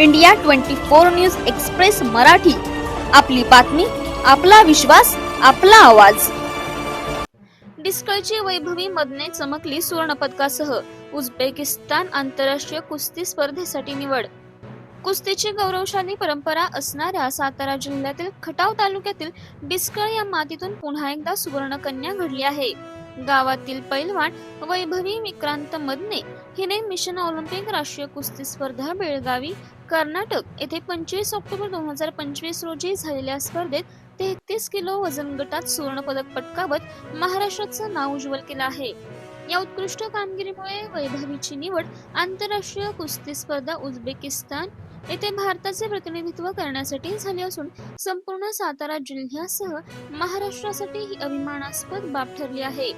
India twenty four news express Marathi. आपली बातमी आपला विश्वास आपला आवाज. डिस्कळची वैभवी मदने चमकली सुवर्णपदकासह. उझबेकिस्तान आंतरराष्ट्रीय कुस्ती स्पर्धेसाठी निवड. कुस्तीची गौरवशाली परंपरा असणाऱ्या सातारा जिल्ह्यातील खटाव तालुक्यातील डिस्कळ या मातीतून पुन्हा एकदा सुवर्णकन्या घडली आहे. गावातील पैलवान वैभवी विक्रांत मदने हिने मिशन ऑलिम्पिक राष्ट्रीय कुस्ती स्पर्धा बेळगावी कर्नाटक येथे पंचवीस ऑक्टोबर दोन हजार पंचवीस रोजी झालेल्या स्पर्धेत तेहतीस किलो वजन गटात सुवर्ण पदक पटकावत महाराष्ट्राचं नाव उज्ज्वल केलं आहे. या उत्कृष्ट कामगिरीमुळे वैभवीची निवड आंतरराष्ट्रीय कुस्ती स्पर्धा उझबेकिस्तान येथे भारताचे प्रतिनिधित्व करण्यासाठी झाली असून संपूर्ण सातारा जिल्ह्यासह महाराष्ट्रासाठी ही अभिमानास्पद बाब ठरली आहे.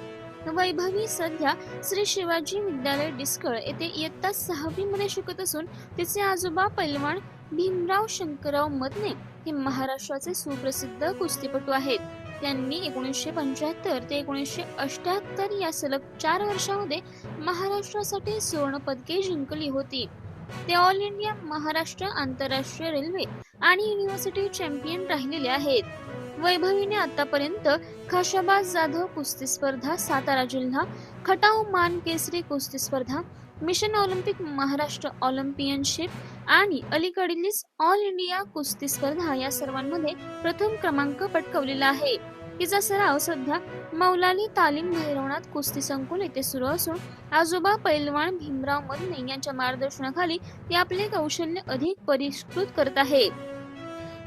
वैभवी सध्या श्री शिवाजी विद्यालय डिस्कळ येथे इयत्ता सहावी मध्ये शिकत असून तिचे आजोबा पैलवान भीमराव शंकरराव मदने हे महाराष्ट्राचे सुप्रसिद्ध कुस्तीपटू आहेत. त्यांनी एकोणीसशे पंच्याहत्तर ते एकोणीसशे अठ्याहत्तर या सलग चार वर्षामध्ये महाराष्ट्रासाठी सुवर्ण पदके जिंकली होती. ते ऑल इंडिया महाराष्ट्र आंतरराष्ट्रीय रेल्वे आणि युनिव्हर्सिटी चॅम्पियन राहिलेले आहेत. वैभवीने आतापर्यंत खाशाबाज जाधव कुस्ती स्पर्धा सातारा जिल्हा खटाव मान केसरी कुस्ती स्पर्धा मिशन ऑलिम्पिक महाराष्ट्र ऑलिम्पियनशिप आणि अलीकडीलच ऑल इंडिया कुस्ती स्पर्धा या सर्वांमध्ये प्रथम क्रमांक पटकवलेला आहे. तिचा सराव सध्या मौलाली तालीम भैरवनाथ कुस्ती संकुल येथे सुरू असून आजोबा पैलवान भीमराव मदने यांच्या मार्गदर्शनाखाली ते आपले कौशल्य अधिक परिष्कृत करत आहे.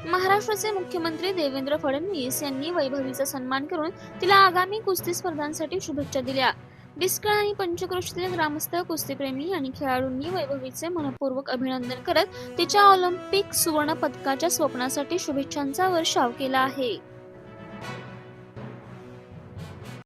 महाराष्ट्राचे मुख्यमंत्री देवेंद्र फडणवीस यांनी वैभवीचा सन्मान करून तिला आगामी कुस्ती स्पर्धांसाठी शुभेच्छा दिल्या. डिस्कळ आणि पंचक्रोशीतील ग्रामस्थ कुस्तीप्रेमी आणि खेळाडूंनी वैभवीचे मनपूर्वक अभिनंदन करत तिच्या ऑलिम्पिक सुवर्ण पदकाच्या स्वप्नासाठी शुभेच्छांचा वर्षाव केला आहे.